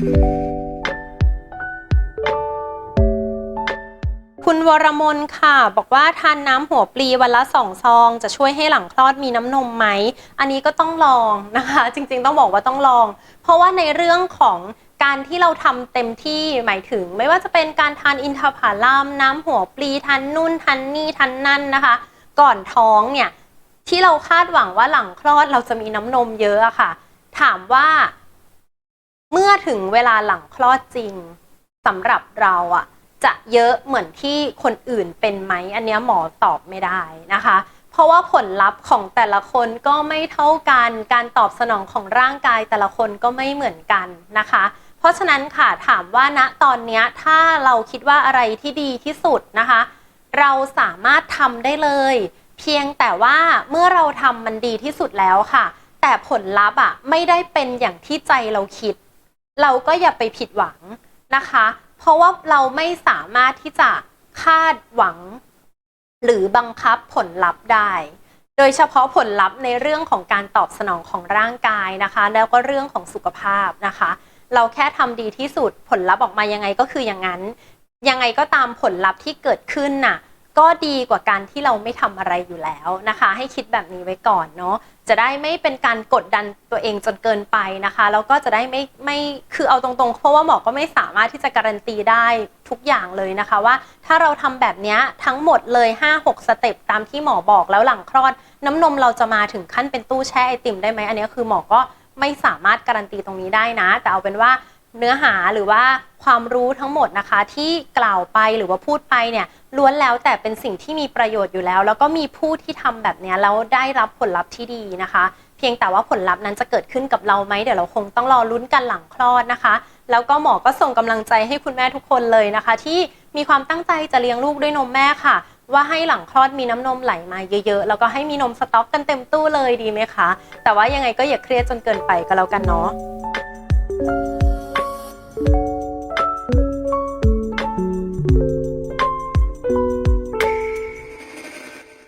คุณวรมนค่ะ บอกว่าทานน้ำหัวปลีวันละสองซอง จะช่วยให้หลังคลอดมีน้ำนมไหม อันนี้ก็ต้องลองนะคะ จริงๆต้องบอกว่าต้องลอง เพราะว่าในเรื่องของการที่เราทำเต็มที่หมายถึง ไม่ว่าจะเป็นการทานอินทผลัมน้ำหัวปลีทานนู่นทานนี่ทานนั่นนะคะ ก่อนท้องเนี่ยที่เราคาดหวังว่าหลังคลอดเราจะมีน้ำนมเยอะอะค่ะ ถามว่า เมื่อถึงเวลาหลังคลอดจริงสำหรับเราอะจะเยอะเหมือนที่คนอื่นเป็นไหมอันเนี้ยหมอตอบไม่ได้นะคะ เพราะว่าผลลัพธ์ของแต่ละคนก็ไม่เท่ากัน การตอบสนองของร่างกายแต่ละคนก็ไม่เหมือนกันนะคะ เพราะฉะนั้นค่ะถามว่าณตอนนี้ถ้าเราคิดว่าอะไรที่ดีที่สุดนะคะ เราสามารถทำได้เลย เพียงแต่ว่าเมื่อเราทำมันดีที่สุดแล้วค่ะ แต่ผลลัพธ์อะไม่ได้เป็นอย่างที่ใจเราคิด เราก็อย่าไปผิดหวังนะคะ เพราะว่าเราไม่สามารถที่จะคาดหวัง หรือบังคับผลลัพธ์ได้ โดยเฉพาะผลลัพธ์ในเรื่องของการตอบสนองของร่างกายนะคะ แล้วก็เรื่องของสุขภาพนะคะ เราแค่ทำดีที่สุดผลลัพธ์ออกมายังไงก็คืออย่างนั้น ยังไงก็ตามผลลัพธ์ที่เกิดขึ้นน่ะ ก็ดีกว่าการที่เราไม่ทำอะไรอยู่แล้วนะคะ ให้คิดแบบนี้ไว้ก่อนเนาะจะได้ไม่เป็นการกดดันตัวเองจนเกินไปนะคะแล้วก็จะได้ไม่ไม่คือเอาตรงๆ เพราะว่าหมอก็ไม่สามารถที่จะการันตีได้ทุกอย่างเลยนะคะว่า ถ้าเราทำแบบนี้ทั้งหมดเลย 5-6 สเต็ปตามที่หมอบอกแล้วหลังคลอด น้ำนมเราจะมาถึงขั้นเป็นตู้แช่ไอติมได้ไหมอันนี้คือหมอก็ไม่สามารถการันตีตรงนี้ได้นะ แต่เอาเป็นว่า เนื้อหาหรือว่าความรู้ทั้งหมดนะคะ ที่กล่าวไปหรือว่าพูดไปเนี่ยล้วนแล้วแต่เป็นสิ่งที่มีประโยชน์อยู่แล้ว แล้วก็มีผู้ที่ทำแบบนี้แล้วได้รับผลลัพธ์ที่ดีนะคะ เพียงแต่ว่าผลลัพธ์นั้นจะเกิดขึ้นกับเราไหมเดี๋ยวเราคงต้องรอลุ้นกันหลังคลอดนะคะ แล้วก็หมอก็ส่งกำลังใจให้คุณแม่ทุกคนเลยนะคะ ที่มีความตั้งใจจะเลี้ยงลูกด้วยนมแม่ค่ะ ว่าให้หลังคลอดมีน้ำนมไหลมาเยอะๆ แล้วก็ให้มีนมสต็อกกันเต็มตู้เลยดีไหมคะ แต่ว่ายังไงก็อย่าเครียดจนเกินไปก็แล้วกันเนาะ